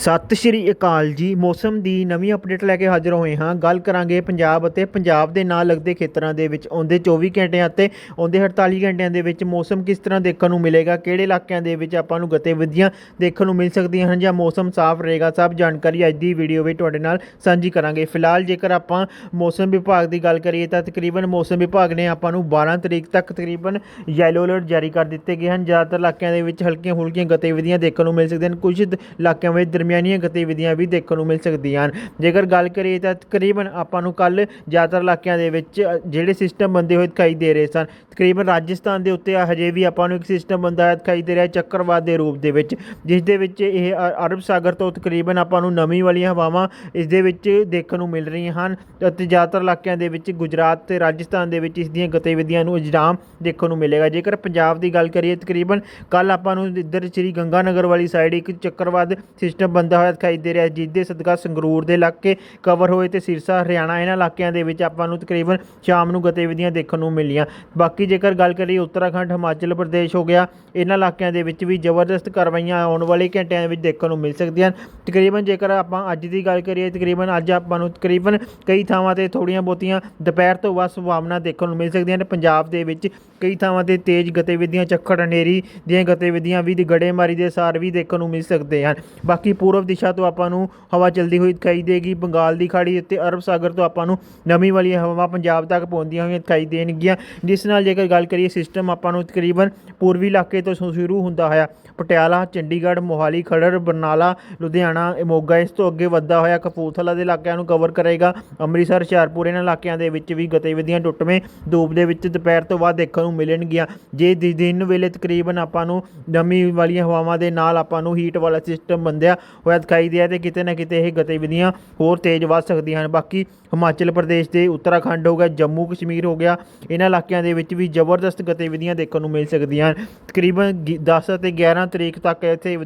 ਸਤਿ ਸ਼੍ਰੀ ਅਕਾਲ ਜੀ। ਮੌਸਮ ਦੀ ਨਵੀਂ ਅਪਡੇਟ ਲੈ ਕੇ ਹਾਜ਼ਰ ਹੋਏ ਹਾਂ। ਗੱਲ ਕਰਾਂਗੇ ਪੰਜਾਬ ਅਤੇ ਪੰਜਾਬ ਦੇ ਨਾਲ ਲੱਗਦੇ ਖੇਤਰਾਂ ਦੇ ਵਿੱਚ। ਆਉਂਦੇ 24 ਘੰਟਿਆਂ ਅਤੇ ਆਉਂਦੇ 48 ਘੰਟਿਆਂ ਦੇ ਵਿੱਚ ਮੌਸਮ ਕਿਸ ਤਰ੍ਹਾਂ ਦੇਖਣ ਨੂੰ ਮਿਲੇਗਾ? ਕਿਹੜੇ ਇਲਾਕਿਆਂ ਦੇ ਵਿੱਚ ਆਪਾਂ ਨੂੰ ਗਤੀਵਿਧੀਆਂ ਦੇਖਣ ਨੂੰ ਮਿਲ ਸਕਦੀਆਂ ਹਨ ਜਾਂ ਮੌਸਮ ਸਾਫ਼ ਰਹੇਗਾ? ਸਭ ਜਾਣਕਾਰੀ ਅੱਜ ਦੀ ਵੀਡੀਓ ਵਿੱਚ ਤੁਹਾਡੇ ਨਾਲ ਸਾਂਝੀ ਕਰਾਂਗੇ। ਫਿਲਹਾਲ ਜੇਕਰ ਆਪਾਂ ਮੌਸਮ ਵਿਭਾਗ ਦੀ ਗੱਲ ਕਰੀਏ ਤਾਂ ਤਕਰੀਬਨ ਮੌਸਮ ਵਿਭਾਗ ਨੇ ਆਪਾਂ ਨੂੰ 12 ਤਰੀਕ ਤੱਕ ਤਕਰੀਬਨ ਯੈਲੋ ਅਲਰਟ ਜਾਰੀ ਕਰ ਦਿੱਤੇ ਗਏ ਹਨ। ਜ਼ਿਆਦਾਤਰ ਇਲਾਕਿਆਂ ਦੇ ਵਿੱਚ ਹਲਕੀਆਂ ਹੁਲਕੀਆਂ ਗਤੀਵਿਧੀਆਂ ਦੇਖਣ ਨੂੰ ਮਿਲ ਸਕਦੀਆਂ ਹਨ। ਕੁਝ ਇਲਾਕਿਆਂ ਵਿੱਚ ਦਰਮਿਆਨੀਆਂ ਗਤੀਵਿਧੀਆਂ ਵੀ ਦੇਖਣ ਨੂੰ ਮਿਲ ਸਕਦੀਆਂ ਹਨ। ਜੇਕਰ ਗੱਲ ਕਰੀਏ ਤਾਂ ਤਕਰੀਬਨ ਆਪਾਂ ਨੂੰ ਕੱਲ ਜ਼ਿਆਦਾਤਰ ਇਲਾਕਿਆਂ ਦੇ ਵਿੱਚ ਜਿਹੜੇ ਸਿਸਟਮ ਬੰਦੇ ਹੋਏ ਦਿਖਾਈ ਦੇ ਰਹੇ ਸਨ। ਤਕਰੀਬਨ ਰਾਜਸਥਾਨ ਦੇ ਉੱਤੇ ਹਜੇ ਵੀ ਆਪਾਂ ਨੂੰ ਇੱਕ ਸਿਸਟਮ ਬੰਦਾ ਦਿਖਾਈ ਦੇ ਰਿਹਾ ਚੱਕਰਵਾਦ ਦੇ ਰੂਪ ਦੇ ਵਿੱਚ, ਜਿਸ ਦੇ ਵਿੱਚ ਇਹ ਅਰਬ ਸਾਗਰ ਤੋਂ ਤਕਰੀਬਨ ਆਪਾਂ ਨੂੰ ਨਵੀਂ ਵਾਲੀਆਂ ਹਵਾਵਾਂ ਇਸ ਦੇ ਵਿੱਚ ਦੇਖਣ ਨੂੰ ਮਿਲ ਰਹੀਆਂ ਹਨ ਅਤੇ ਜ਼ਿਆਦਾਤਰ ਇਲਾਕਿਆਂ ਦੇ ਵਿੱਚ ਗੁਜਰਾਤ ਤੇ ਰਾਜਸਥਾਨ ਦੇ ਵਿੱਚ ਇਸ ਦੀਆਂ ਗਤੀਵਿਧੀਆਂ ਨੂੰ ਇਜਰਾਮ ਦੇਖਣ ਨੂੰ ਮਿਲੇਗਾ। ਜੇਕਰ ਪੰਜਾਬ ਦੀ ਗੱਲ ਕਰੀਏ, ਤਕਰੀਬਨ ਕੱਲ ਆਪਾਂ ਨੂੰ ਇੱਧਰ ਸ੍ਰੀ ਗੰਗਾਨਗਰ ਵਾਲੀ ਸਾਈਡ ਇੱਕ ਚੱਕਰਵਾਦ ਸਿਸਟਮ ਬੰਦਾ ਹੋਇਆ ਦਿਖਾਈ ਦੇ ਰਿਹਾ ਜਿਸ ਦੇ ਸਦਕਾ ਸੰਗਰੂਰ ਦੇ ਇਲਾਕੇ ਕਵਰ ਹੋਏ ਤੇ ਸਿਰਸਾ, ਹਰਿਆਣਾ ਇਹਨਾਂ ਇਲਾਕਿਆਂ ਦੇ ਵਿੱਚ ਆਪਾਂ ਨੂੰ ਤਕਰੀਬਨ ਸ਼ਾਮ ਨੂੰ ਗਤੀਵਿਧੀਆਂ ਦੇਖਣ ਨੂੰ ਮਿਲੀਆਂ। ਬਾਕੀ ਜੇਕਰ ਗੱਲ ਕਰੀਏ ਉੱਤਰਾਖੰਡ, ਹਿਮਾਚਲ ਪ੍ਰਦੇਸ਼ ਹੋ ਗਿਆ, ਇਹਨਾਂ ਇਲਾਕਿਆਂ ਦੇ ਵਿੱਚ ਵੀ ਜ਼ਬਰਦਸਤ ਕਾਰਵਾਈਆਂ ਆਉਣ ਵਾਲੇ ਘੰਟਿਆਂ ਵਿੱਚ ਦੇਖਣ ਨੂੰ ਮਿਲ ਸਕਦੀਆਂ ਹਨ। ਤਕਰੀਬਨ ਜੇਕਰ ਆਪਾਂ ਅੱਜ ਦੀ ਗੱਲ ਕਰੀਏ, ਤਕਰੀਬਨ ਅੱਜ ਆਪਾਂ ਨੂੰ ਤਕਰੀਬਨ ਕਈ ਥਾਵਾਂ ਤੇ ਥੋੜੀਆਂ ਬਹੁਤੀਆਂ ਦੁਪਹਿਰ ਤੋਂ ਬਾਅਦ ਸੰਭਾਵਨਾ ਦੇਖਣ ਨੂੰ ਮਿਲ ਸਕਦੀਆਂ ਨੇ ਪੰਜਾਬ ਦੇ ਵਿੱਚ ਕਈ ਥਾਵਾਂ ਤੇ ਤੇਜ਼ ਗਤੀਵਿਧੀਆਂ ਝੱਖੜ ਹਨੇਰੀ ਦੀਆਂ ਗਤੀਵਿਧੀਆਂ ਵੀ ਦੀ ਗੜੇਮਾਰੀ ਦੇ ਸਾਰ ਵੀ ਦੇਖਣ ਨੂੰ ਮਿਲ ਸਕਦੇ ਹਨ। ਬਾਕੀ ਪੂਰਬ ਦਿਸ਼ਾ ਤੋਂ ਆਪਾਂ ਨੂੰ ਹਵਾ ਚਲਦੀ ਹੋਈ ਦਿਖਾਈ ਦੇਗੀ, ਬੰਗਾਲ ਦੀ ਖਾੜੀ ਅਤੇ ਅਰਬ ਸਾਗਰ ਤੋਂ ਆਪਾਂ ਨੂੰ ਨਵੀਂ ਵਾਲੀਆਂ ਹਵਾਵਾਂ ਪੰਜਾਬ ਤੱਕ ਪਹੁੰਚਦੀਆਂ ਹੋਈਆਂ ਦਿਖਾਈ ਦੇਣਗੀਆਂ। ਜਿਸ ਨਾਲ ਜੇਕਰ ਗੱਲ ਕਰੀਏ ਸਿਸਟਮ ਆਪਾਂ ਨੂੰ ਤਕਰੀਬਨ ਪੂਰਬੀ ਇਲਾਕੇ ਤੋਂ ਸ਼ੁਰੂ ਹੁੰਦਾ ਹੋਇਆ ਪਟਿਆਲਾ, ਚੰਡੀਗੜ੍ਹ, ਮੋਹਾਲੀ, ਖਰੜ, ਬਰਨਾਲਾ, ਲੁਧਿਆਣਾ, ਮੋਗਾ ਇਸ ਤੋਂ ਅੱਗੇ ਵੱਧਦਾ ਹੋਇਆ ਕਪੂਰਥਲਾ ਦੇ ਇਲਾਕਿਆਂ ਨੂੰ ਕਵਰ ਕਰੇਗਾ। ਅੰਮ੍ਰਿਤਸਰ, ਹੁਸ਼ਿਆਰਪੁਰ ਇਹਨਾਂ ਇਲਾਕਿਆਂ ਦੇ ਵਿੱਚ ਵੀ ਗਤੀਵਿਧੀਆਂ ਟੁੱਟਵੇਂ ਧੂਪ ਦੇ ਵਿੱਚ ਦੁਪਹਿਰ ਤੋਂ ਬਾਅਦ ਦੇਖਣ ਨੂੰ ਮਿਲਣਗੀਆਂ। ਜੇ ਦਿਨ ਵੇਲੇ ਤਕਰੀਬਨ ਆਪਾਂ ਨੂੰ ਨਮੀ ਵਾਲੀਆਂ ਹਵਾਵਾਂ ਦੇ ਨਾਲ ਆਪਾਂ ਨੂੰ ਹੀਟ ਵਾਲਾ ਸਿਸਟਮ ਬੰਦਿਆ ਹੋਇਆ ਦਿਖਾਈ ਦਿਆ ਤੇ ਕਿਤੇ ਨਾ ਕਿਤੇ ਇਹ ਗਤੀਵਿਧੀਆਂ ਹੋਰ ਤੇਜ਼ ਵੱਧ ਸਕਦੀਆਂ ਹਨ। ਬਾਕੀ ਹਿਮਾਚਲ ਪ੍ਰਦੇਸ਼ ਦੇ ਉੱਤਰਾਖੰਡ ਹੋ ਗਿਆ, ਜੰਮੂ ਕਸ਼ਮੀਰ ਹੋ ਗਿਆ, ਇਹਨਾਂ ਇਲਾਕਿਆਂ ਦੇ ਵਿੱਚ ਵੀ ਜ਼ਬਰਦਸਤ ਗਤੀਵਿਧੀਆਂ ਦੇਖਣ ਨੂੰ ਮਿਲ ਸਕਦੀਆਂ ਹਨ। ਤਕਰੀਬਨ ਗਿ- 10 ਅਤੇ 11 ਤਰੀਕ ਤੱਕ ਇੱਥੇ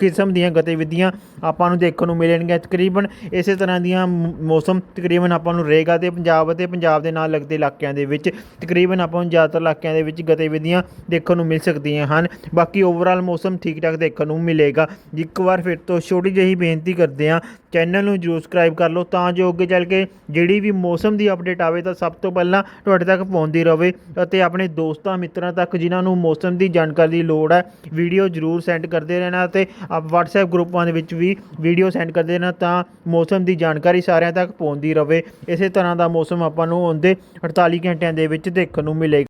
ਕਿਸਮ ਦੀਆਂ ਗਤੀਵਿਧੀਆਂ ਆਪਾਂ ਨੂੰ ਦੇਖਣ ਨੂੰ ਮਿਲਣਗੀਆਂ। ਤਕਰੀਬਨ ਇਸੇ ਤਰ੍ਹਾਂ ਦੀਆਂ ਮੌਸਮ ਤਕਰੀਬਨ ਆਪਾਂ ਨੂੰ ਰਹੇਗਾ ਤੇ ਪੰਜਾਬ ਅਤੇ ਪੰਜਾਬ ਦੇ ਨਾਲ ਲੱਗਦੇ ਇਲਾਕਿਆਂ ਦੇ ਵਿੱਚ ਤਕਰੀਬਨ ਆਪਾਂ ਨੂੰ ਜ਼ਿਆਦਾਤਰ ਇਲਾਕਿਆਂ ਦੇ ਵਿੱਚ ਗਤੀਵਿਧੀਆਂ ਦੇਖਣ ਨੂੰ ਮਿਲ ਸਕਦੀਆਂ ਹਨ। ਬਾਕੀ ਓਵਰਆਲ ਮੌਸਮ ਠੀਕ ਠਾਕ ਦੇਖਣ ਨੂੰ ਮਿਲੇਗਾ। ਇੱਕ ਵਾਰ ਫਿਰ ਤੋਂ ਛੋਟੀ ਜਿਹੀ ਬੇਨਤੀ ਕਰਦੇ ਹਾਂ ਚੈਨਲ ਨੂੰ ਜਰੂਰ ਸਬਸਕ੍ਰਾਈਬ ਕਰ ਲਓ ਤਾਂ ਜੋ ਅੱਗੇ ਚੱਲ ਕੇ ਜਿਹੜੀ ਵੀ ਮੌਸਮ ਦੀ ਅਪਡੇਟ ਆਵੇ ਤਾਂ ਸਭ ਤੋਂ ਪਹਿਲਾਂ ਤੁਹਾਡੇ ਤੱਕ ਪਹੁੰਚਦੀ ਰਹੇ ਅਤੇ ਆਪਣੇ ਦੋਸਤਾਂ ਮਿੱਤਰਾਂ ਤੱਕ ਜਿਨ੍ਹਾਂ ਨੂੰ ਮੌਸਮ ਦੀ ਜਾਣਕਾਰੀ ਦੀ ਲੋੜ ਹੈ ਵੀਡੀਓ ਜਰੂਰ ਸੈਂਡ ਕਰਦੇ ਰਹਿਣਾ ਅਤੇ ਆਪ WhatsApp ਗਰੁੱਪਾਂ ਦੇ ਵਿੱਚ ਵੀ ਵੀਡੀਓ ਸੈਂਡ ਕਰਦੇ ਰਹਿਣਾ ਤਾਂ ਮੌਸਮ ਦੀ ਜਾਣਕਾਰੀ ਸਾਰਿਆਂ ਤੱਕ ਪਹੁੰਚਦੀ ਰਹੇ ਇਸੇ ਤਰ੍ਹਾਂ ਦਾ ਮੌਸਮ ਆਪਾਂ ਨੂੰ ਆਉਂਦੇ 48 ਘੰਟਿਆਂ ਦੇ ਵਿੱਚ ਦੇਖਣ ਨੂੰ ਮਿਲੇਗਾ।